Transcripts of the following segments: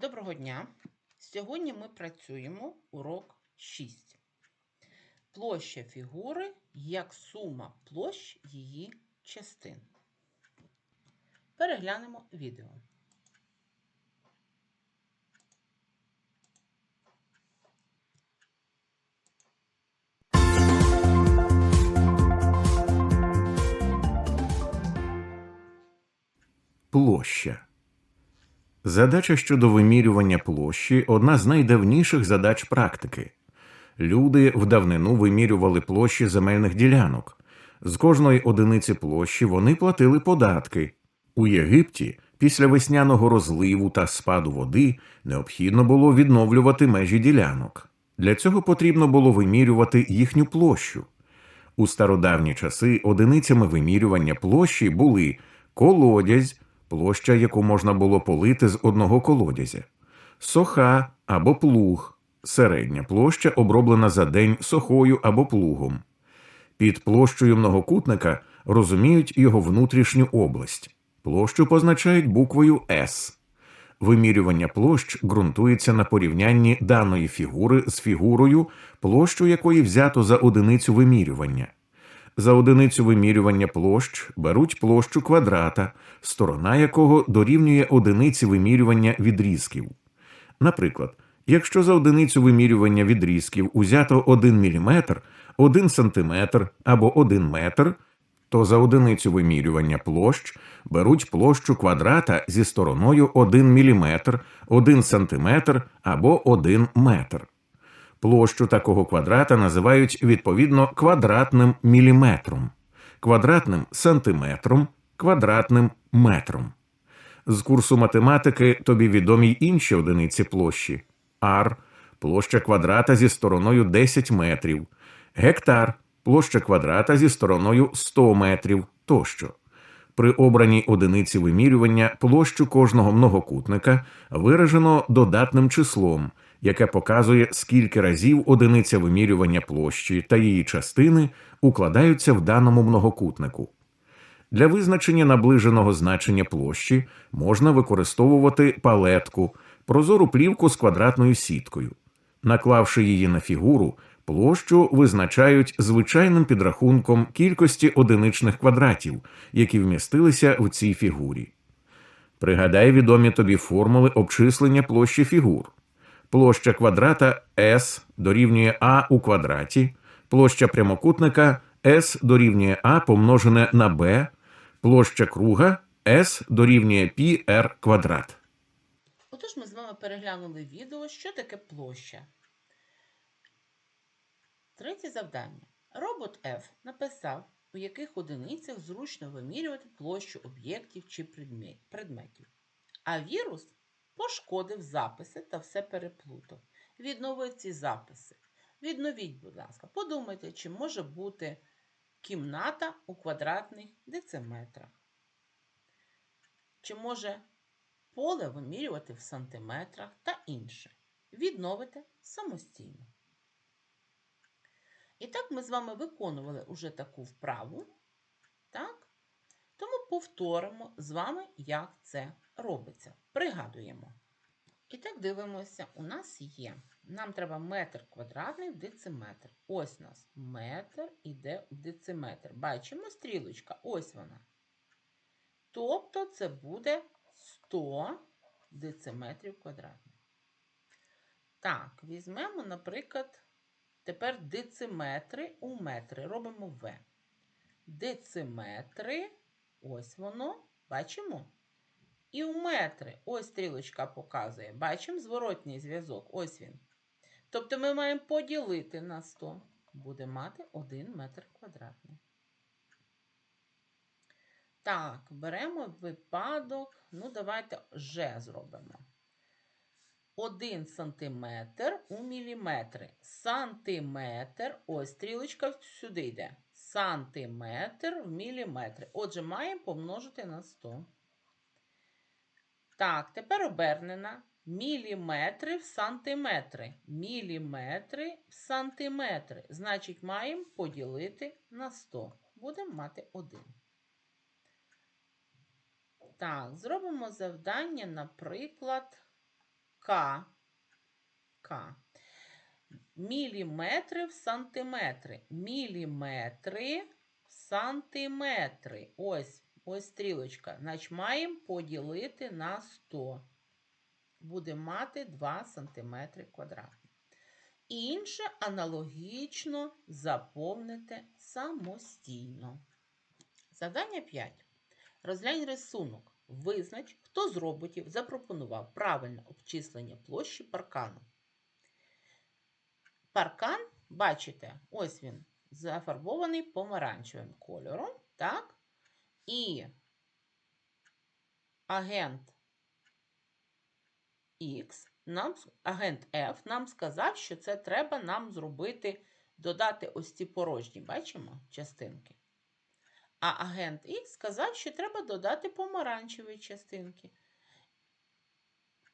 Доброго дня! Сьогодні ми працюємо урок 6. Площа фігури як сума площ її частин. Переглянемо відео. Площа. Задача щодо вимірювання площі одна з найдавніших задач практики. Люди в давнину вимірювали площі земельних ділянок. З кожної одиниці площі вони платили податки. У Єгипті після весняного розливу та спаду води необхідно було відновлювати межі ділянок. Для цього потрібно було вимірювати їхню площу. У стародавні часи одиницями вимірювання площі були колодязь, площа, яку можна було полити з одного колодязя, соха або плуг, середня площа, оброблена за день сохою або плугом. Під площею многокутника розуміють його внутрішню область. Площу позначають буквою С. Вимірювання площ ґрунтується на порівнянні даної фігури з фігурою, площу якої взято за одиницю вимірювання. За одиницю вимірювання площ беруть площу квадрата, сторона якого дорівнює одиниці вимірювання відрізків. Наприклад, якщо за одиницю вимірювання відрізків узято 1 мм, 1 см або 1 метр, то за одиницю вимірювання площ беруть площу квадрата зі стороною 1 мм, 1 см або 1 метр. Площу такого квадрата називають відповідно квадратним міліметром, квадратним сантиметром, квадратним метром. З курсу математики тобі відомі й інші одиниці площі: ар площа квадрата зі стороною 10 метрів, гектар площа квадрата зі стороною 100 метрів тощо. При обраній одиниці вимірювання площу кожного многокутника виражено додатним числом, яке показує, скільки разів одиниця вимірювання площі та її частини укладаються в даному многокутнику. Для визначення наближеного значення площі можна використовувати палетку, прозору плівку з квадратною сіткою. Наклавши її на фігуру, площу визначають звичайним підрахунком кількості одиничних квадратів, які вмістилися в цій фігурі. Пригадай відомі тобі формули обчислення площі фігур. Площа квадрата S дорівнює А у квадраті, площа прямокутника S дорівнює А помножене на b, площа круга S дорівнює πr квадрат. Отож, ми з вами переглянули відео, що таке площа. Третє завдання. Робот F написав, у яких одиницях зручно вимірювати площу об'єктів чи предметів. А вірус пошкодив записи та все переплутав. Відновив ці записи. Відновіть, будь ласка, подумайте, чи може бути кімната у квадратних дециметрах. Чи може поле вимірювати в сантиметрах та інше. Відновите самостійно. І так ми з вами виконували уже таку вправу. Так? Тому повторимо з вами, як це робиться. Пригадуємо. І так дивимося, у нас є. Нам треба метр квадратний в дециметр. Ось у нас метр іде в дециметр. Бачимо стрілочка, ось вона. Тобто це буде 100 дециметрів квадратних. Так, візьмемо, наприклад, тепер дециметри у метри. Робимо В. Дециметри, ось воно, бачимо? І у метри, ось стрілочка показує. Бачимо зворотній зв'язок, ось він. Тобто ми маємо поділити на 100. Буде мати 1 метр квадратний. Так, беремо випадок, ну, давайте Ж зробимо. 1 сантиметр у міліметри. Сантиметр, ось стрілочка сюди йде. Сантиметр в міліметри. Отже, маємо помножити на 100. Так, тепер обернена. Міліметри в сантиметри. Міліметри в сантиметри. Значить, маємо поділити на 100. Будемо мати 1. Так, зробимо завдання, наприклад, К. К. Міліметри в сантиметри. Міліметри в сантиметри. Ось, ось стрілочка. Значить, маємо поділити на 100. Будемо мати 2 см квадратні. Інше аналогічно заповните самостійно. Завдання 5. Розглянь рисунок. Визнач, хто з роботів запропонував правильне обчислення площі паркану. Паркан, бачите, ось він зафарбований помаранчевим кольором, так? І агент X, нам, агент F нам сказав, що це треба нам зробити, додати ось ці порожні, бачимо, частинки. А агент X сказав, що треба додати помаранчеві частинки.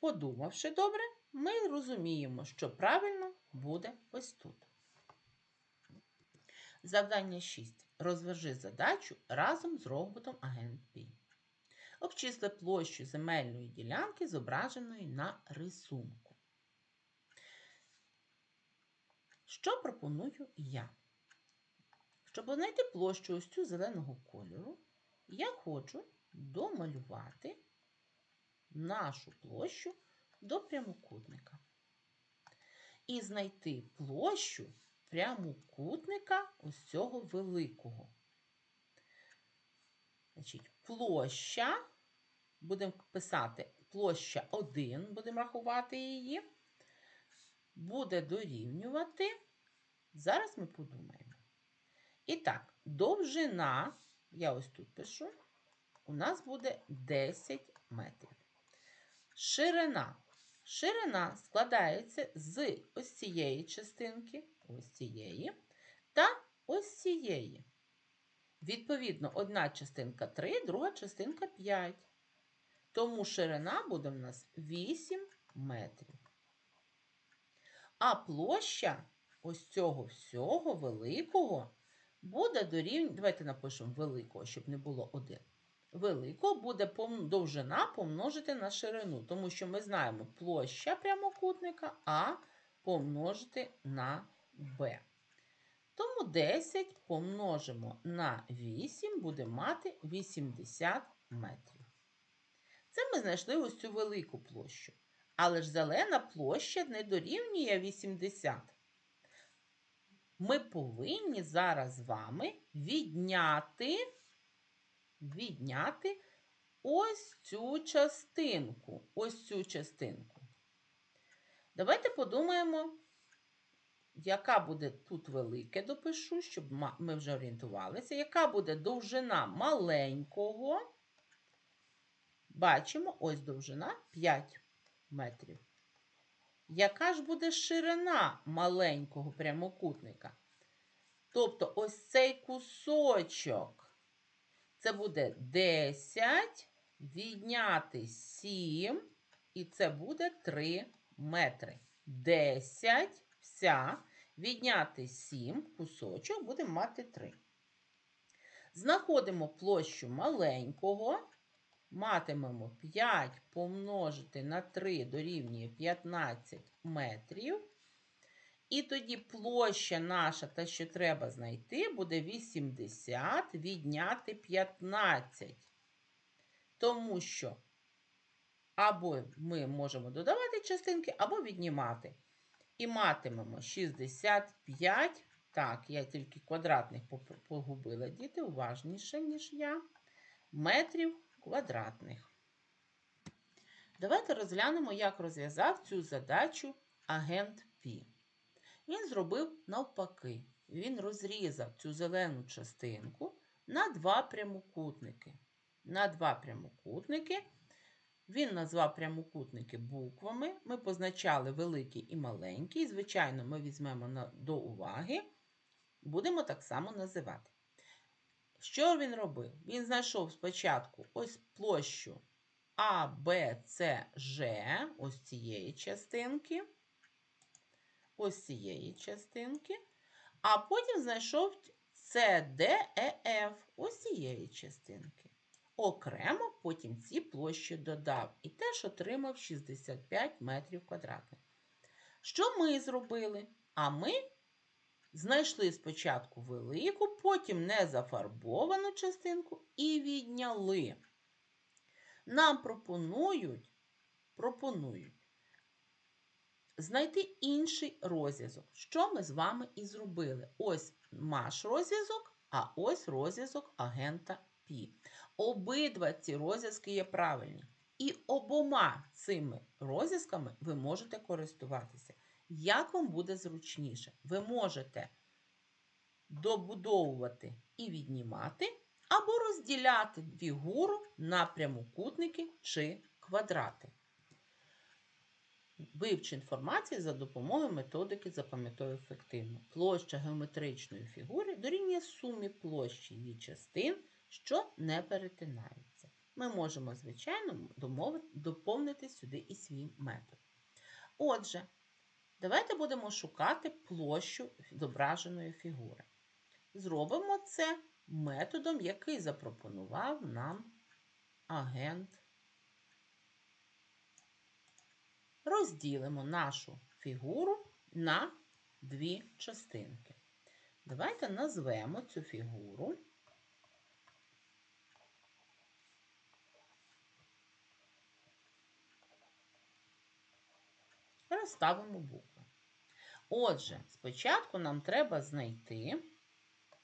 Подумавши добре, ми розуміємо, що правильно буде ось тут. Завдання 6. Розв'яжи задачу разом з роботом агент P. Обчисли площу земельної ділянки, зображеної на рисунку. Що пропоную я? Щоб знайти площу ось цю зеленого кольору, я хочу домалювати нашу площу до прямокутника. І знайти площу прямокутника ось цього великого. Значить, площа, будемо писати площа 1, будемо рахувати її, буде дорівнювати. Зараз ми подумаємо. І так, довжина, я ось тут пишу, у нас буде 10 метрів. Ширина. Ширина складається з ось цієї частинки, ось цієї, та ось цієї. Відповідно, одна частинка 3, друга частинка 5. Тому ширина буде в нас 8 метрів. А площа ось цього всього великого буде дорівнювати, давайте напишемо великого, щоб не було 1. Великого буде довжина помножити на ширину, тому що ми знаємо площа прямокутника А помножити на Б. Тому 10 помножимо на 8, буде мати 80 метрів. Це ми знайшли ось цю велику площу. Але ж зелена площа не дорівнює 80. Ми повинні зараз з вами відняти, відняти ось цю частинку. Ось цю частинку. Давайте подумаємо, яка буде тут велике допишу, щоб ми вже орієнтувалися, яка буде довжина маленького. Бачимо, ось довжина 5 метрів. Яка ж буде ширина маленького прямокутника? Тобто ось цей кусочок. Це буде 10 відняти 7, і це буде 3 метри. 10 вся відняти 7 кусочок буде мати 3. Знаходимо площу маленького. Матимемо 5 помножити на 3 дорівнює 15 метрів. І тоді площа наша, та що треба знайти, буде 80 відняти 15. Тому що або ми можемо додавати частинки, або віднімати. І матимемо 65. Так, я тільки квадратних погубила діти, уважніше, ніж я. Метрів квадратних. Давайте розглянемо, як розв'язав цю задачу агент Пі. Він зробив навпаки. Він розрізав цю зелену частинку на два прямокутники. На два прямокутники. Він назвав прямокутники буквами. Ми позначали великий і маленький. Звичайно, ми візьмемо до уваги. Будемо так само називати. Що він робив? Він знайшов спочатку ось площу А, Б, С, Ж, ось цієї частинки, ось цієї частинки, а потім знайшов С, Д, Е, Ф, ось цієї частинки. Окремо потім ці площі додав і теж отримав 65 метрів квадратних. Що ми зробили? А ми знайшли спочатку велику, потім незафарбовану частинку і відняли. Нам пропонують, пропонують знайти інший розв'язок. Що ми з вами і зробили? Ось наш розв'язок, а ось розв'язок агента Пі. Обидва ці розв'язки є правильні. І обома цими розв'язками ви можете користуватися. Як вам буде зручніше? Ви можете добудовувати і віднімати, або розділяти фігуру на прямокутники чи квадрати. Вивчи інформацію за допомогою методики запам'ятовуй ефективно. Площа геометричної фігури дорівнює сумі площі її частин, що не перетинаються. Ми можемо, звичайно, доповнити сюди і свій метод. Отже, давайте будемо шукати площу зображеної фігури. Зробимо це методом, який запропонував нам агент розділимо нашу фігуру на дві частинки. Давайте назвемо цю фігуру. Розставимо букви. Отже, спочатку нам треба знайти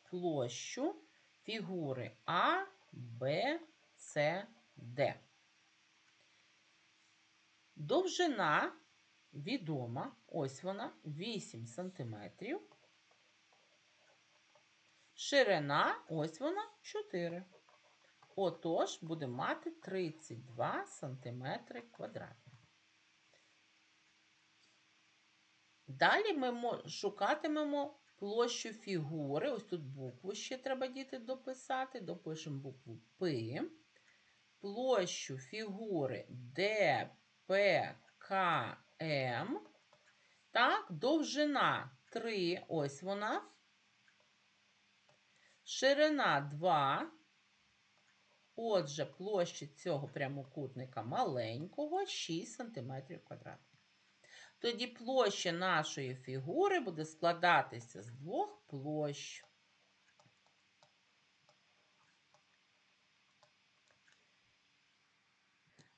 площу фігури А, Б, С, Д. Довжина відома, ось вона, 8 см. Ширина, ось вона, 4. Отож, будемо мати 32 см квадратних. Далі ми шукатимемо площу фігури. Ось тут букву ще треба діти дописати. Допишемо букву П. Площу фігури Д, П, К, М. Так, довжина 3, ось вона. Ширина 2. Отже, площа цього прямокутника маленького 6 см квадратних. Тоді площа нашої фігури буде складатися з двох площ.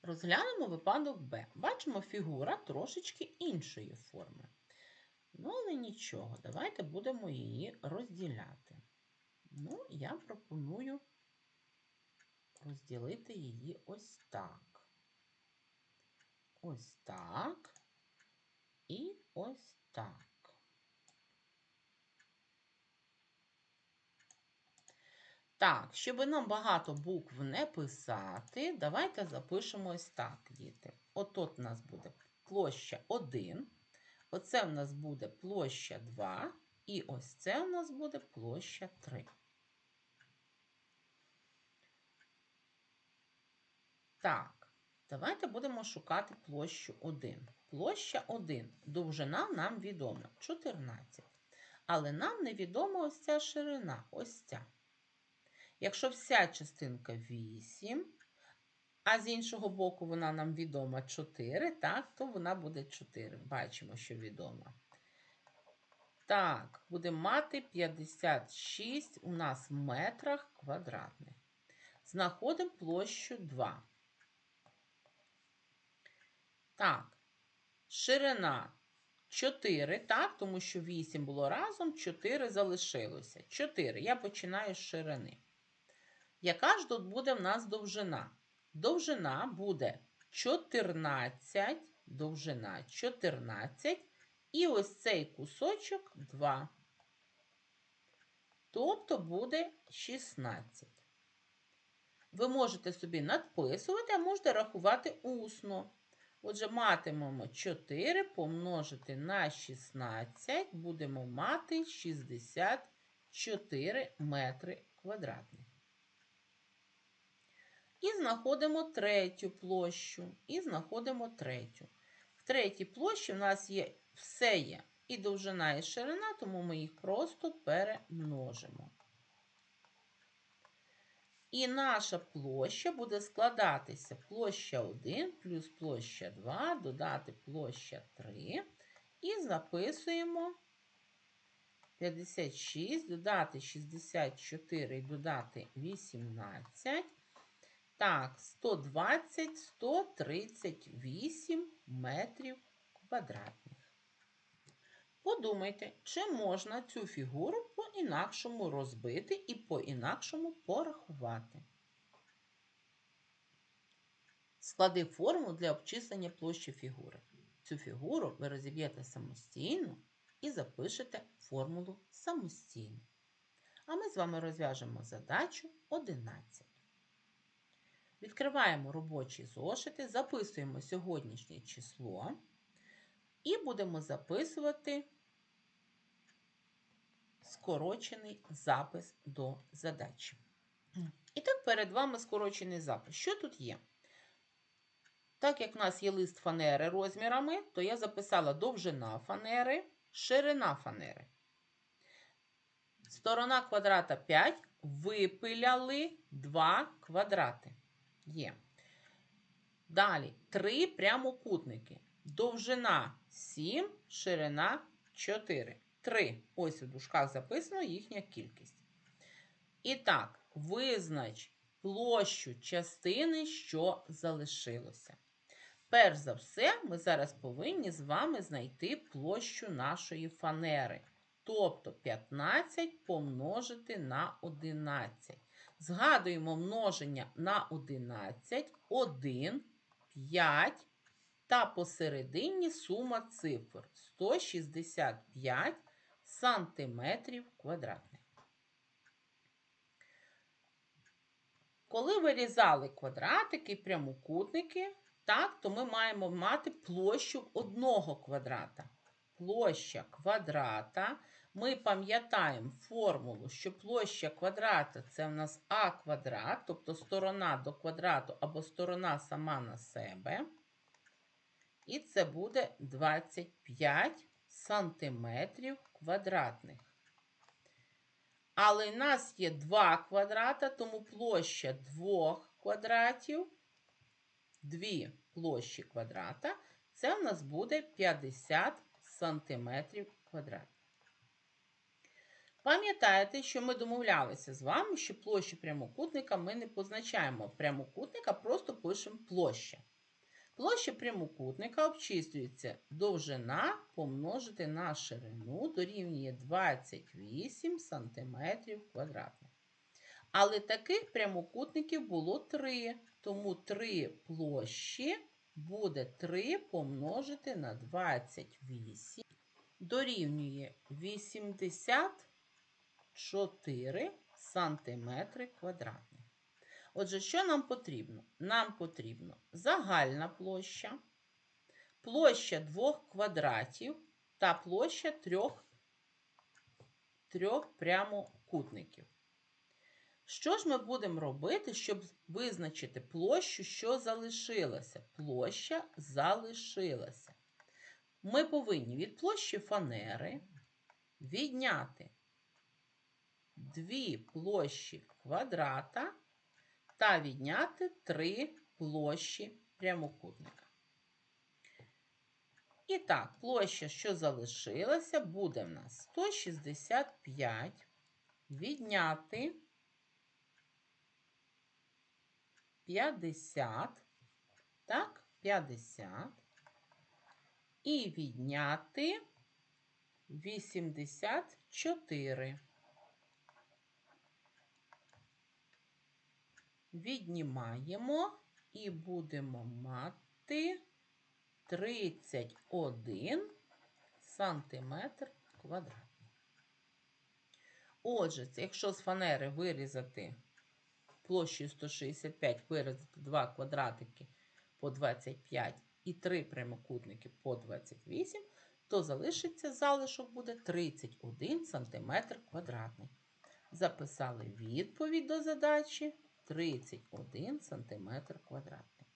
Розглянемо випадок Б. Бачимо, фігура трошечки іншої форми. Ну, але нічого, давайте будемо її розділяти. Ну, я пропоную розділити її ось так. Ось так. І ось так. Так, щоб нам багато букв не писати, давайте запишемо ось так, діти. Отут у нас буде площа 1, оце в нас буде площа 2, і ось це у нас буде площа 3. Так, давайте будемо шукати площу 1. Площа 1. Довжина нам відома 14. Але нам невідома ось ця ширина, ось ця. Якщо вся частинка 8, а з іншого боку вона нам відома 4, так, то вона буде 4. Бачимо, що відома. Так, будемо мати 56 у нас в метрах квадратних. Знаходимо площу 2. Так, ширина 4, так, тому що 8 було разом, 4 залишилося. 4. Я починаю з ширини. Яка ж тут буде в нас довжина? Довжина буде 14, довжина 14, і ось цей кусочок 2. Тобто буде 16. Ви можете собі надписувати, а можете рахувати усно. Отже, матимемо 4 помножити на 16, будемо мати 64 метри квадратних. І знаходимо третю площу. І знаходимо третю. В третій площі в нас є все є. І довжина, і ширина, тому ми їх просто перемножимо. І наша площа буде складатися площа 1 плюс площа 2, додати площа 3. І записуємо 56, додати 64 і додати 18. Так, 120, 138 метрів квадратних. Подумайте, чи можна цю фігуру по-інакшому розбити і по-інакшому порахувати. Склади форму для обчислення площі фігури. Цю фігуру ви розіб'єте самостійно і запишете формулу самостійно. А ми з вами розв'яжемо задачу 11. Відкриваємо робочі зошити, записуємо сьогоднішнє число і будемо записувати скорочений запис до задачі. І так, перед вами скорочений запис. Що тут є? Так як в нас є лист фанери розмірами, то я записала довжина фанери, ширина фанери. Сторона квадрата 5 випиляли 2 квадрати. Є. Далі 3 прямокутники. Довжина 7, ширина 4. 3. Ось у дужках записано їхня кількість. І так, визнач площу частини, що залишилося. Перш за все, ми зараз повинні з вами знайти площу нашої фанери. Тобто 15 помножити на 11. Згадуємо множення на 11, 1, 5 та посередині сума цифр 165 сантиметрів квадратних. Коли вирізали квадратики, прямокутники, так, то ми маємо мати площу одного квадрата. Площа квадрата. Ми пам'ятаємо формулу, що площа квадрата це в нас а квадрат, тобто сторона до квадрату або сторона сама на себе. І це буде 25 сантиметрів квадратних. Але в нас є два квадрата, тому площа двох квадратів, дві площі квадрата, це в нас буде 50 сантиметрів квадратних. Пам'ятаєте, що ми домовлялися з вами, що площу прямокутника ми не позначаємо прямокутника, просто пишемо площа. Площа прямокутника обчислюється довжина помножити на ширину дорівнює 28 см квадратних. Але таких прямокутників було 3, тому 3 площі буде 3 помножити на 28 дорівнює 84 см квадратних. Отже, що нам потрібно? Нам потрібно загальна площа, площа двох квадратів та площа трьох, трьох прямокутників. Що ж ми будемо робити, щоб визначити площу, що залишилася? Площа залишилася. Ми повинні від площі фанери відняти дві площі квадрата та відняти три площі прямокутника. І так, площа, що залишилася, буде в нас 165 відняти 50, так, 50 і відняти 84. Віднімаємо і будемо мати 31 сантиметр квадратний. Отже, якщо з фанери вирізати площею 165, вирізати 2 квадратики по 25 і 3 прямокутники по 28, то залишиться залишок буде 31 сантиметр квадратний. Записали відповідь до задачі 31 см квадратний.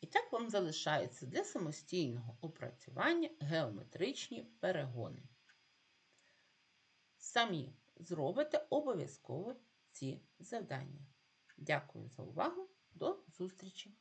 І так вам залишаються для самостійного опрацювання геометричні перегони. Самі зробите обов'язково ці завдання. Дякую за увагу. До зустрічі!